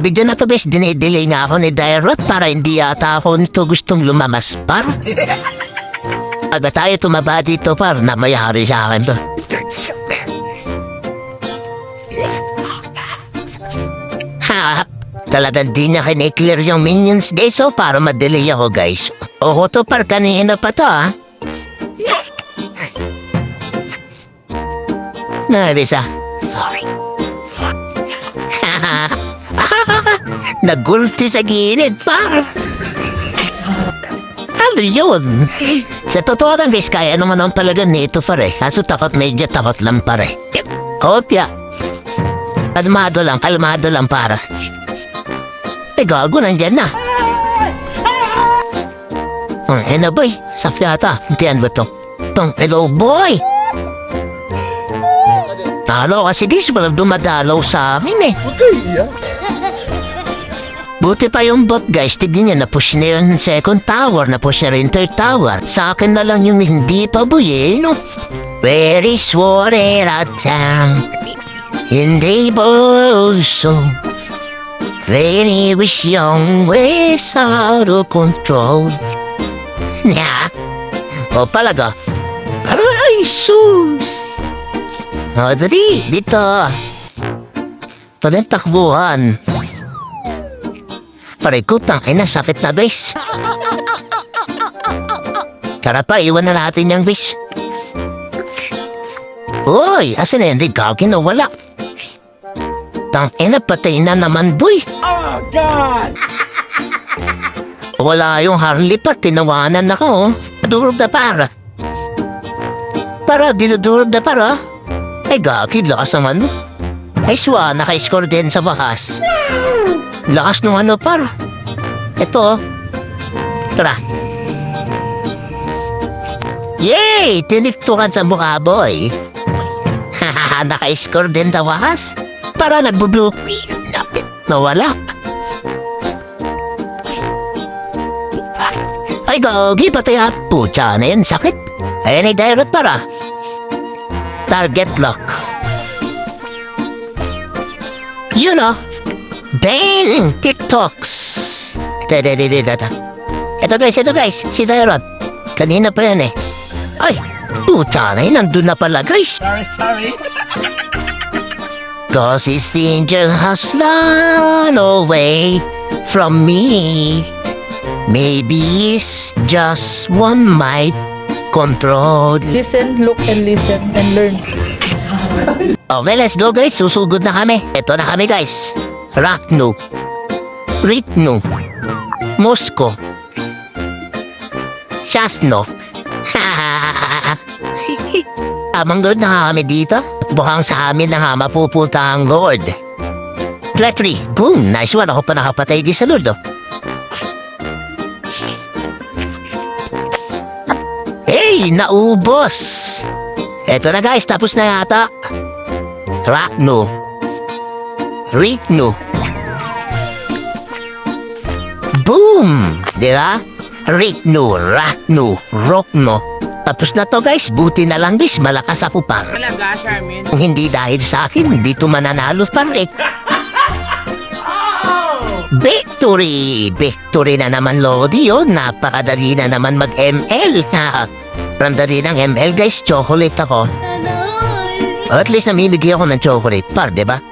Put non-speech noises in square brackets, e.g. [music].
Abidyo na to bes, dinidelay nga ako ni Dairot para hindi yata ako nito gustong lumamas par. [laughs] Aga tayo tumaba dito par na mayari sa akin to. Ha, talagang di niya kiniklear yung minions guys so para madelay ako guys. Oo to par kanina pa to ah. [laughs] Narisa, sorry. Nagulti sa gilid, par. Ano yun? Sa totoo lang, guys, kaya naman ang palagan nito, pare. Kaso takot, medyo takot lang, pare. Kopya. Kalmado lang, kalmado lang, para. Eh, gago, nandyan na. Oh, eh na, boy. Sa fiyata. Hintian ba to? Tong, hello, boy! Talo kasi di siya dumadalaw sa amin eh. Buti pa yung bot guys, tignan niya na-push na yung second tower, na-push na rin third tower. Sa akin na lang yung hindi pa buyeno. Where is water at town? Hindi boso. He was young, was out of control. Nya. O palaga. Aray, sus. O, dali, dito. Paling takbuhan. Parikot ng ina, sakit na bes. Tara pa, iwan na natin yung bes. Uy, asan na yun? Gagin na wala. Tang ina, patay na naman, boy. Oh, God! Wala yung Harley pa, tinawanan ako. oh. Durog na para. Para, dinudurog na para. Ay, gagi, lakas naman. Ay, swa, naka-score din sa bakas. Lakas nung ano, par. Ito, oh. Tara. Yay! Tiniktukan sa mukha, boy. [laughs] Naka-score din bakas. Para nagbo-blue. Nawala. Ay, gagi, patay at putya na yan, sakit. Ayan ay direct para. Target lock. Yun o. Bang! TikToks. Tadadadadada. Ito guys, ito guys, si Tyrod. Kanina pa yan eh. Ay, puta na yun, nandun na pala guys. Sorry, sorry. Cause this angel has flown away from me. Maybe it's just one might control. Listen, look, and listen, and learn. Okay, let's go guys. Susugod na kami. Ito na kami guys. Rakno. Ritno. Mosco. Shasno. [laughs] Tamang Lord na kami dito. Buhang sa amin na nga mapupunta ang Lord. Tretry. Boom. Nice one. Ako pa nakapatay di sa Lord oh. Hey! Naubos! Eto na guys. Tapos na yata. Rakno. Rikno. Boom! Di ba? Rikno, Rakno, Rokno. Tapos na to guys, buti na lang guys, malakas ako par. Talaga, Charmin. Kung hindi dahil sa akin, dito mananalo par eh. [laughs] Victory! Victory na naman Lodi yun. Napakadali na naman mag-ML. Ha, [laughs] Randali ng ML guys, chocolate ako. At least namimigay ako ng chocolate par, di ba?